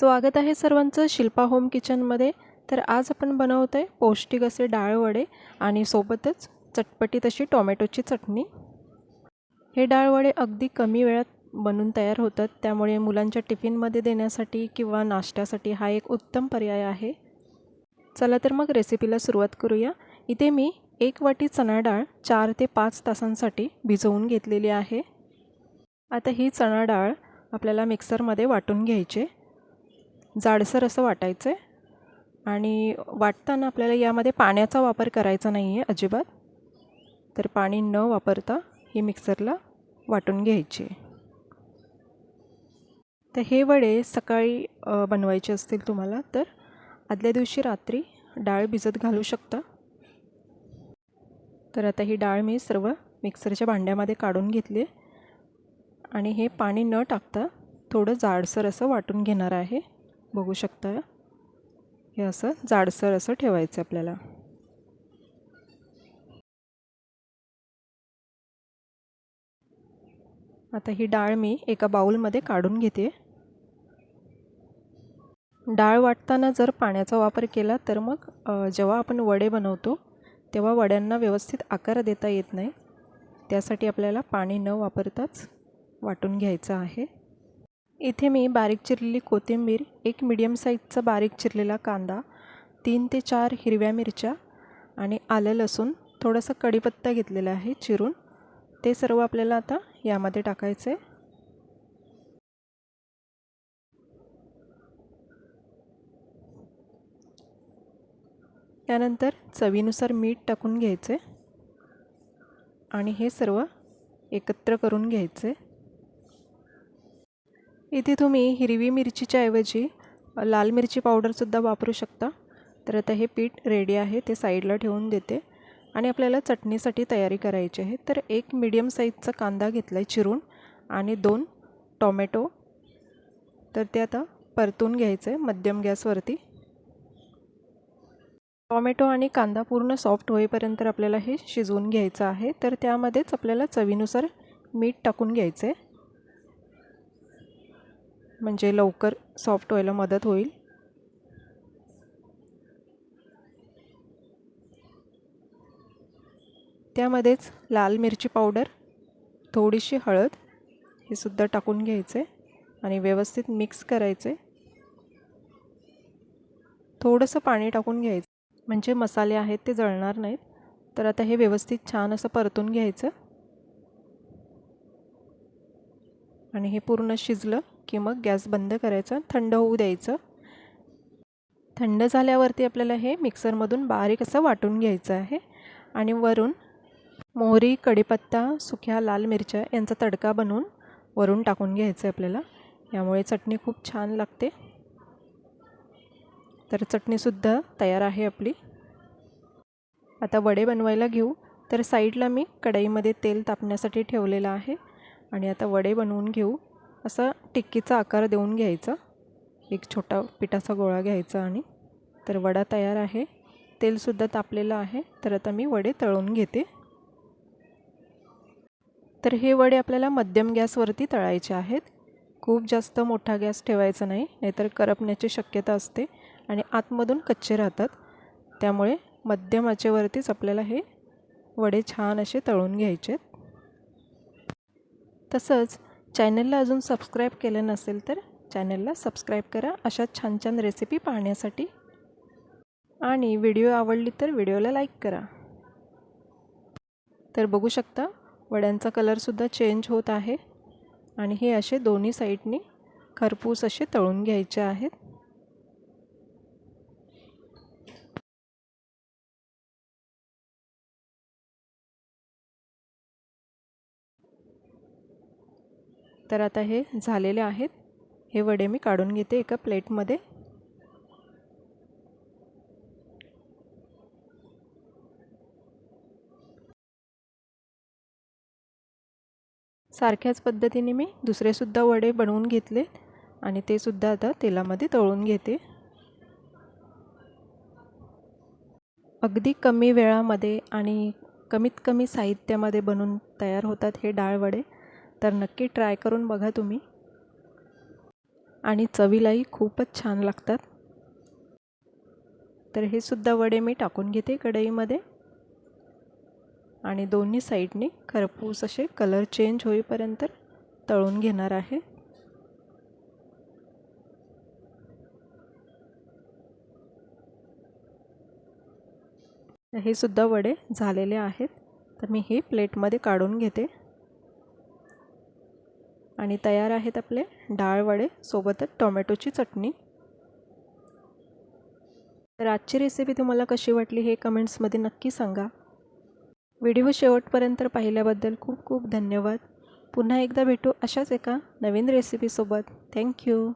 स्वागत आहे सर्वांचं शिल्पा होम किचनमध्ये. तर आज आपण बनवतो आहे पौष्टिक असे डाळवडे आणि सोबतच चटपटीत अशी टोमॅटोची चटणी. हे डाळ वडे अगदी कमी वेळात बनून तयार होतात. त्यामुळे मुलांच्या टिफिनमध्ये देण्यासाठी किंवा नाश्त्यासाठी हा एक उत्तम पर्याय आहे. चला तर मग रेसिपीला सुरुवात करूया. इथे मी एक वाटी चणा डाळ चार ते पाच तासांसाठी भिजवून घेतलेली आहे. आता ही चणा डाळ आपल्याला मिक्सरमध्ये वाटून घ्यायचे. जाडसर असं वाटायचं आहे आणि वाटताना आपल्याला यामध्ये पाण्याचा वापर करायचा नाही आहे अजिबात. तर पाणी न वापरता ही मिक्सरला वाटून घ्यायची. तर हे वडे सकाळी बनवायचे असतील तुम्हाला तर आदल्या दिवशी रात्री डाळ भिजत घालू शकता. तर आता ही डाळ मी सर्व मिक्सरच्या भांड्यामध्ये काढून घेतली आणि हे पाणी न टाकता थोडं जाडसर असं वाटून घेणार आहे. बघू शकता हे असं जाडसर असं ठेवायचं आपल्याला. आता ही डाळ मी एका बाऊलमध्ये काढून घेते. डाळ वाटताना जर पाण्याचा वापर केला तर मग जेव्हा आपण वडे बनवतो तेव्हा वड्यांना व्यवस्थित आकार देता येत नाही. त्यासाठी आपल्याला पाणी न वापरताच वाटून घ्यायचं आहे. इथे मी बारीक चिरलेली कोथिंबीर एक मिडियम साईजचा बारीक चिरलेला कांदा तीन ते चार हिरव्या मिरच्या आणि आलं लसूण थोडंसं कढीपत्ता घेतलेला आहे चिरून. ते सर्व आपल्याला आता यामध्ये टाकायचं. आहे त्यानंतर चवीनुसार मीठ टाकून घ्यायचे आणि हे सर्व एकत्र करून घ्यायचे. इथे तुम्ही हिरवी मिरचीच्या ऐवजी लाल मिरची पावडरसुद्धा वापरू शकता. तर आता हे पीठ रेडी आहे ते साईडला ठेवून देते. आणि आपल्याला चटणीसाठी तयारी करायची आहे. तर एक मीडियम साईजचा कांदा घेतला आहे चिरून आणि दोन टॉमॅटो तर ते आता परतून घ्यायचं आहे मध्यम गॅसवरती टॉमॅटो आणि कांदा पूर्ण सॉफ्ट होईपर्यंत आपल्याला हे शिजवून घ्यायचं आहे. तर त्यामध्येच आपल्याला चवीनुसार मीठ टाकून घ्यायचं आहे म्हणजे लवकर सॉफ्ट व्हायला मदत होईल. त्यामध्येच लाल मिरची पावडर थोडीशी हळद हे सुद्धा टाकून घ्यायचे आणि व्यवस्थित मिक्स करायचे. थोडंसं पाणी टाकून घ्यायचं. म्हणजे मसाले आहेत ते जळणार नाहीत तर आता हे व्यवस्थित छान असं परतून घ्यायचं. आणि हे पूर्ण शिजलं. की मग गॅस बंद करायचा थंड होऊ द्यायचं. थंड झाल्यावरती आपल्याला हे मिक्सरमधून बारीक असं वाटून घ्यायचं आहे आणि वरून मोहरी कढीपत्ता सुक्या लाल मिरच्या यांचा तडका बनवून वरून टाकून घ्यायचं आहे आपल्याला. यामुळे चटणी खूप छान लागते. तर चटणीसुद्धा तयार आहे आपली. आता वडे बनवायला घेऊ. तर साईडला मी कढईमध्ये तेल तापण्यासाठी ठेवलेलं आहे. आणि आता वडे बनवून घेऊ. असा टिक्कीचा आकार देऊन घ्यायचा. एक छोटा पिठाचा गोळा घ्यायचा आणि तर वडा तयार आहे. तेलसुद्धा तापलेलं आहे. तर आता मी वडे तळून घेते. तर हे वडे आपल्याला मध्यम गॅसवरती तळायचे आहेत. खूप जास्त मोठा गॅस ठेवायचा नाही नाहीतर करपण्याची शक्यता असते आणि आतमधून कच्चे राहतात. त्यामुळे मध्यम आचेवरतीच आपल्याला हे वडे छान असे तळून घ्यायचे तसंच चॅनलला अजून सबस्क्राईब केलं नसेल तर चॅनलला सबस्क्राईब करा. अशा छान छान रेसिपी पाहण्यासाठी. आणि व्हिडिओ आवडली तर व्हिडिओला लाईक करा. तर बघू शकता वड्यांचा कलरसुद्धा चेंज होत आहे. आणि हे असे दोन्ही साईडनी खरपूस असे तळून घ्यायचे आहेत. तर आता हे झालेले आहेत. हे वडे मी काढून घेते एका प्लेटमध्ये. सारख्याच पद्धतीने मी दुसरेसुद्धा वडे बनवून घेतले आणि ते सुद्धा आता तेलामध्ये तळून घेते. अगदी कमी वेळामध्ये आणि कमीत कमी साहित्यामध्ये बनून तयार होतात हे डाळ वडे. तर नक्की ट्राय करून बघा तुम्ही. आणि चवीलाही खूपच छान लागतात. तर हे सुद्धा वडे मी टाकून घेते कढईमध्ये. आणि दोन्ही साईडने खरपूस असे कलर चेंज होईपर्यंत तळून घेणार आहे. हे सुद्धा वडे झालेले आहेत. तर मी हे प्लेटमध्ये काढून घेते. आणि तयार आहेत आपले डाळ वडे सोबतच टोमॅटोची चटणी. तर आजची रेसिपी तुम्हाला कशी वाटली हे कमेंट्समध्ये नक्की सांगा. व्हिडिओ शेवटपर्यंत पाहिल्याबद्दल खूप खूप धन्यवाद. पुन्हा एकदा भेटू अशाच एका नवीन रेसिपीसोबत थँक्यू